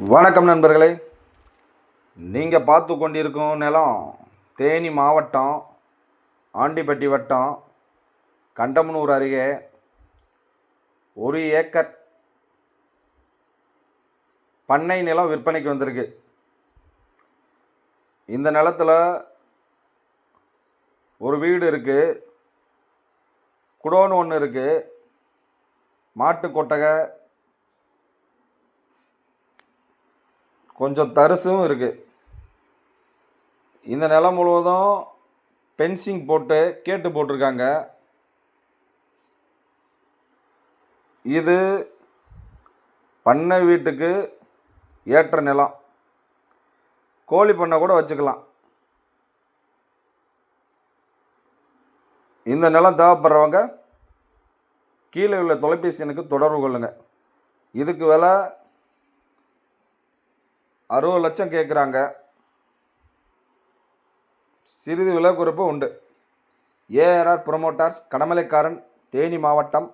வணக்கம் நண்பர்களே. நீங்கள் பார்த்து கொண்டிருக்கும் நிலம் தேனி மாவட்டம் ஆண்டிப்பட்டி வட்டம் கண்டமனூர் அருகே ஒரு ஏக்கர் பண்ணை நிலம் விற்பனைக்கு வந்திருக்கு. இந்த நிலத்தில் ஒரு வீடு இருக்குது குடோன் ஒன்று இருக்குது மாட்டு கொட்டகை கொஞ்சம் தரிசும் இருக்குது இந்த நிலம் முழுவதும் பென்சிங் போட்டு கேட்டு போட்டிருக்காங்க. இது பண்ணை வீட்டுக்கு ஏற்ற நிலம். கோழி பண்ணை கூட வச்சுக்கலாம். இந்த நிலம் தேவைப்படுறவங்க கீழே உள்ள தொலைபேசி எண்ணுக்கு தொடர்பு கொள்ளுங்கள் இதுக்கு விலை அறுபது லட்சம் கேட்குறாங்க சிறிது விலை குறைப்பு உண்டு. ஏஆர்ஆர் ப்ரொமோட்டர்ஸ் கடமலைக்காரன் தேனி மாவட்டம்